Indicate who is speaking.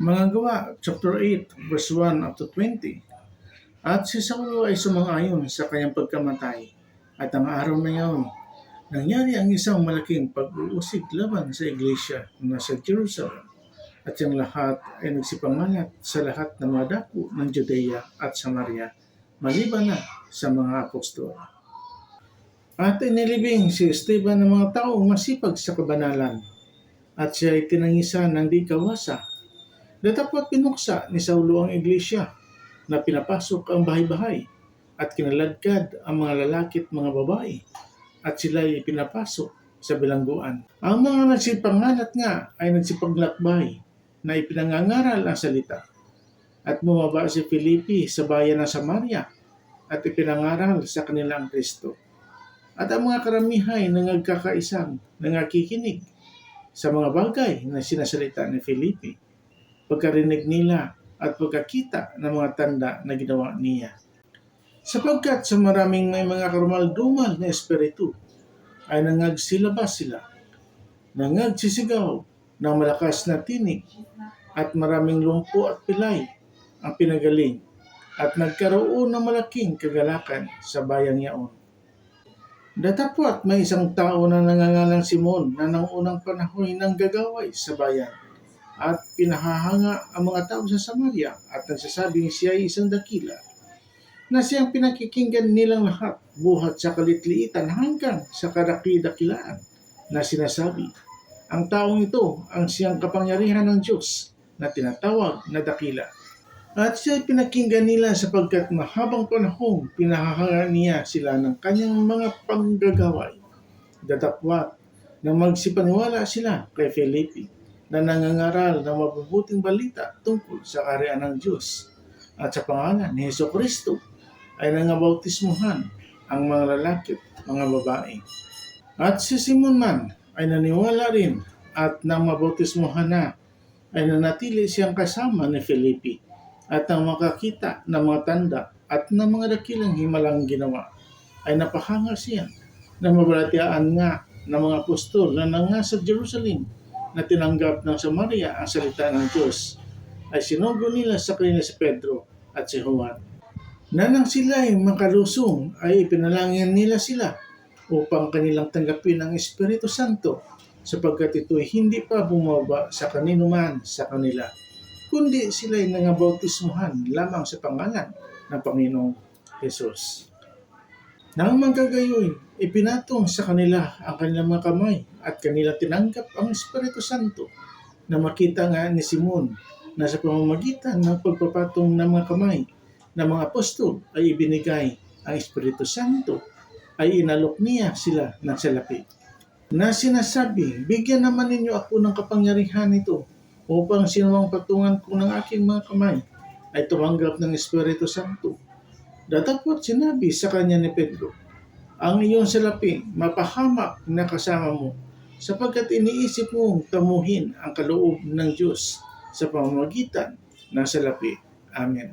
Speaker 1: Mga gawa, chapter 8, verse 1 up to 20. At si Saulo ay sumang-ayon sa kanyang pagkamatay. At ang araw na iyon, nangyari ang isang malaking pag-uusig laban sa iglesia na sa Jerusalem. At yung lahat ay nagsipangalat sa lahat ng mga dako ng Judea at Samaria, maliban na sa mga apostol. At inilibing si Esteban ng mga taong masipag sa kabanalan. At siya ay tinangisan ng di kawasa Datapot pinuksa ni Saulo ang iglesia na pinapasok ang bahay-bahay at kinaladkad ang mga lalaki at mga babae at sila ay pinapasok sa bilangguan. Ang mga nagsipangalat nga ay nagsipaglakbay na ipinangangaral ang salita at bumaba si Filipi sa bayan ng Samaria at ipinangaral sa kanila ang Kristo. At ang mga karamihay na nagkakaisang nangakikinig sa mga bagay na sinasalita ni Filipi pagkarinig nila at pagkakita ng mga tanda na ginawa niya. Sapagkat sa maraming may mga karumal-dumal na espiritu ay nangagsilabas sila, nangagsisigaw ng malakas na tinig at maraming lumpo at pilay ang pinagaling at nagkaroon ng malaking kagalakan sa bayang yaon. Datapwat may isang tao na nangangalang Simon na nang unang panahon nang gagaway sa bayan at pinahahanga ang mga tao sa Samaria at nagsasabing siya ay isang dakila na siyang pinakikinggan nilang lahat buhat sa kalitliitan hanggang sa kadaki-dakilaan na sinasabi. Ang taong ito ang siyang kapangyarihan ng Diyos na tinatawag na dakila. At siya ay pinakinggan nila sapagkat mahabang panahong pinahahanga niya sila ng kanyang mga panggagaway. Datapwat na magsipaniwala sila kay Felipe na nangangaral ng mabubuting balita tungkol sa kaharian ng Diyos. At sa pangalan ni Heso Kristo ay nangabautismuhan ang mga lalaki at mga babae. At si Simon man ay naniwala rin at nang mabautismuhan na ay nanatili siyang kasama ni Felipe at nang makakita ng mga tanda at ng mga dakilang himalang ginawa ay napahanga siya na mabalatiaan nga ng mga apostol na nanga sa Jerusalem na tinanggap ng Samaria ang salita ng Diyos ay sinugo nila sa kanila si Pedro at si Juan. Nanang sila ay makalusong ay ipinalangin nila sila upang kanilang tanggapin ang Espiritu Santo sapagkat ito ay hindi pa bumaba sa kanino man sa kanila, kundi sila ay nangabautismuhan lamang sa pangalan ng Panginoong Jesus. Nang manggagayoy, ipinatong sa kanila ang kanilang mga kamay at kanila tinanggap ang Espiritu Santo na makita nga ni Simon na sa pamamagitan ng pagpapatong ng mga kamay ng mga apostol ay ibinigay ang Espiritu Santo ay inalok niya sila ng salapi. Na sinasabi, bigyan naman ninyo ako ng kapangyarihan ito upang sinumang patungan ko ng aking mga kamay ay tumanggap ng Espiritu Santo Datapot sinabi sa kanya ni Pedro, ang iyong salapi mapahamak na kasama mo sapagkat iniisip mong tamuhin ang kaloob ng Diyos sa pamamagitan ng salapi. Amen.